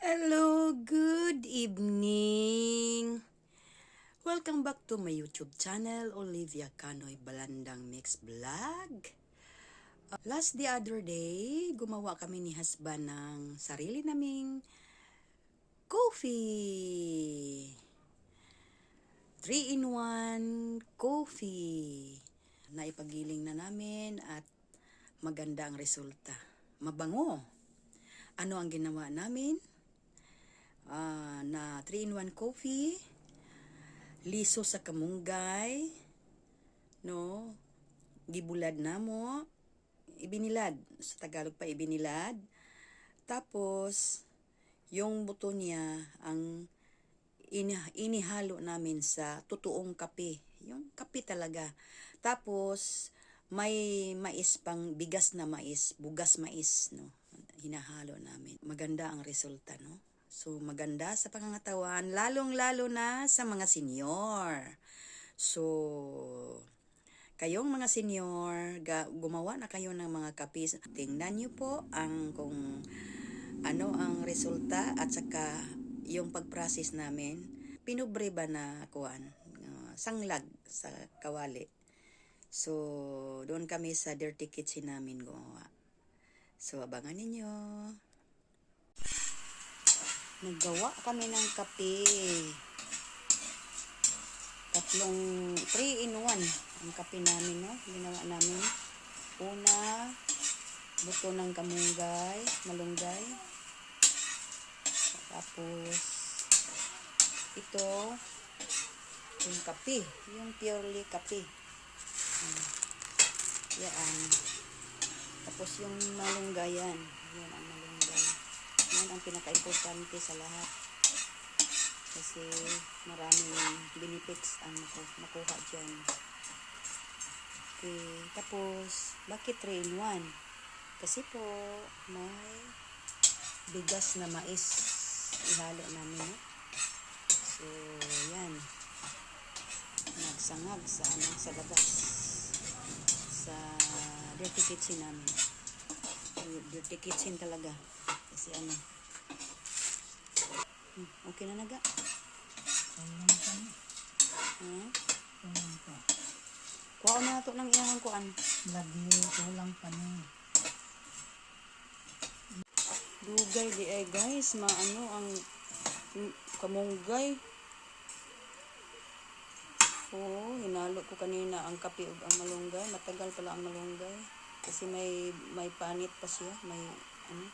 Hello, good evening. Welcome back to my YouTube channel, Olivia Canoy Balandang Mix Vlog. Uh, last the other day, gumawa kami ni husband ng sarili naming coffee. 3-in-1 coffee. Naipagiling na namin at maganda ang resulta. Mabango. Ano ang ginawa namin? Ah, na 3-in-1 coffee, liso sa kamunggay, no? Gibulad na mo, ibinilad. Sa Tagalog pa ibinilad. Tapos, yung buto niya, ang ini- inihalo namin sa totoong kape. Yung kape talaga. Tapos, may mais pang bigas na mais, bugas mais, no? Hinahalo namin. Maganda ang resulta, no? So, maganda sa pangangatawan, lalong-lalo na sa mga senior. So, kayong mga senior, gumawa na kayo ng mga kapis. Tingnan nyo po ang kung ano ang resulta at saka yung pag-process namin. Pinubre ba na kuan? uh, sanglag sa kawali. So, doon kami sa dirty kitchen namin gumawa. So, abangan ninyo. Naggawa kami ng kape. Tatlong 3 in 1 ang kape namin, no? Ginawa namin. Una, buto ng kamunggay, malunggay. Tapos, ito, yung kape. Yung purely kape. Hmm. Yan. Tapos yung malunggay yan. Ang malunggay. Yan ang pinaka-importante sa lahat. Kasi maraming benefits ang maku- makuha dyan. Okay. Tapos, bakit 3 in 1? Kasi po, may bigas na mais ihalo namin. So, yan. Nagsangag sa, ano, sa labas. Dirty kitchen namin. Dirty kitchen talaga. Kasi ano. Hmm, okay na naga. Hmm? Kuha na ito ng iyang kuan. Lagi kulang pa ni. Dugay di ay guys, maano ang kamunggay. Oo, hinalo ko kanina ang kape ug ang malunggay. Matagal pala ang malunggay. Kasi may may panit pa siya, may ano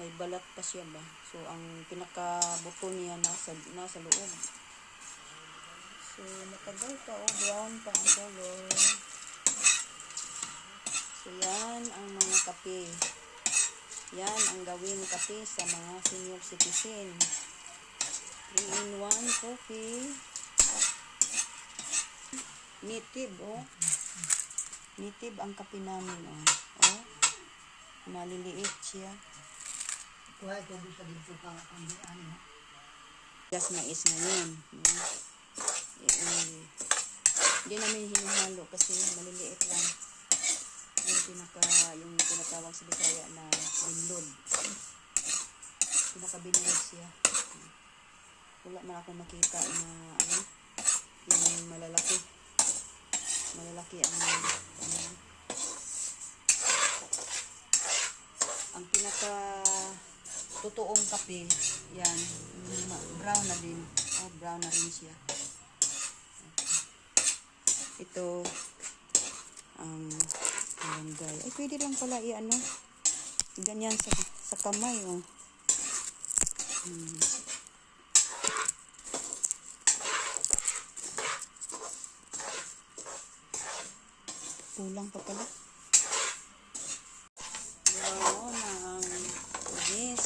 may balat pa siya ba. So ang pinakabuto niya nasa nasa loob. So matagal pa oh, brown pa ang color. So, yan ang mga kape. Yan ang gawing kape sa mga senior citizen. 3-in-1 coffee. Native, oh. Native ang kape namin, oh. Oh. Maliliit siya. Kuha ko sa dito ka ang ano. Gas mais na yun. no? Eh, eh, Hindi namin hinahalo kasi maliliit lang. Yung pinaka, yung tinatawag sa Bisaya na binlod. Pinaka-binlod siya. Wala man akong makita na ano, yung malalaki. Malalaki ang ano, ang pinaka totoong kape, yan, brown na din. Oh, brown na rin siya. Ito, ang malunggay. Ay, pwede lang pala i-ano, ganyan sa, sa kamay, oh. Hmm. Kulang pa pala. Wow, ang yes.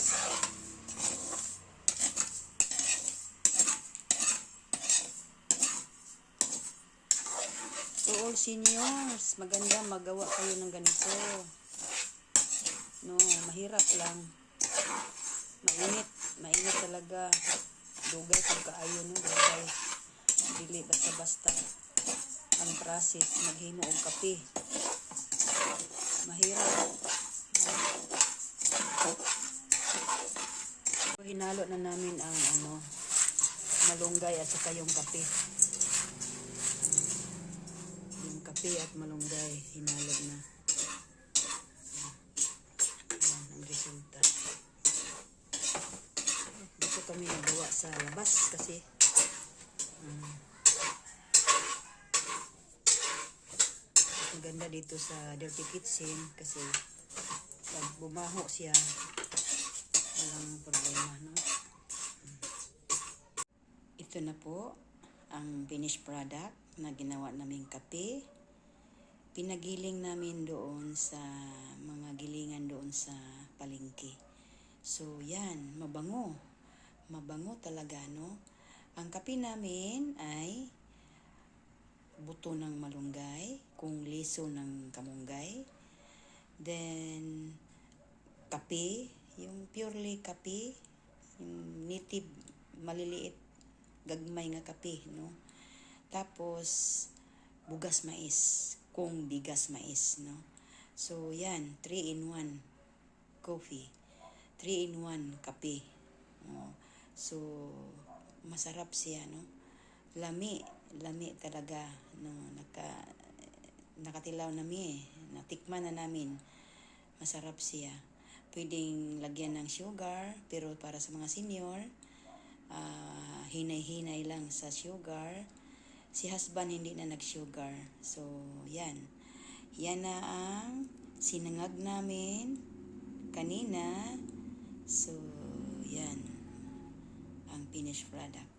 To all seniors, maganda magawa kayo ng ganito. No, mahirap lang. Mainit, mainit talaga. Dugay pagkaayo no, dugay. Dili basta-basta ang process maghimo og kape. Mahirap. So, hinalo na namin ang ano, malunggay at saka yung kape. Yung kape at malunggay, hinalo na. Yan ang resulta. Dito kami nagawa sa labas kasi um, maganda dito sa dirty kitchen kasi pag bumaho siya walang problema no? Ito na po ang finished product na ginawa naming kape. Pinagiling namin doon sa mga gilingan doon sa palengke. So yan mabango. Mabango talaga no? Ang kape namin ay buto ng malunggay, kung liso ng kamunggay. Then, kape, yung purely kape, yung native, maliliit, gagmay nga kape, no? Tapos, bugas mais, kung bigas mais, no? So, yan, 3 in 1 coffee, 3 in 1 kape. Oh, so, masarap siya, no? lami lami talaga no naka nakatilaw nami eh. Natikman na namin. Masarap siya. Pwedeng lagyan ng sugar pero para sa mga senior ah, hinay-hinay lang sa sugar. Si husband hindi na nag-sugar. So yan. Yan na ang sinangag namin kanina. So yan ang finished product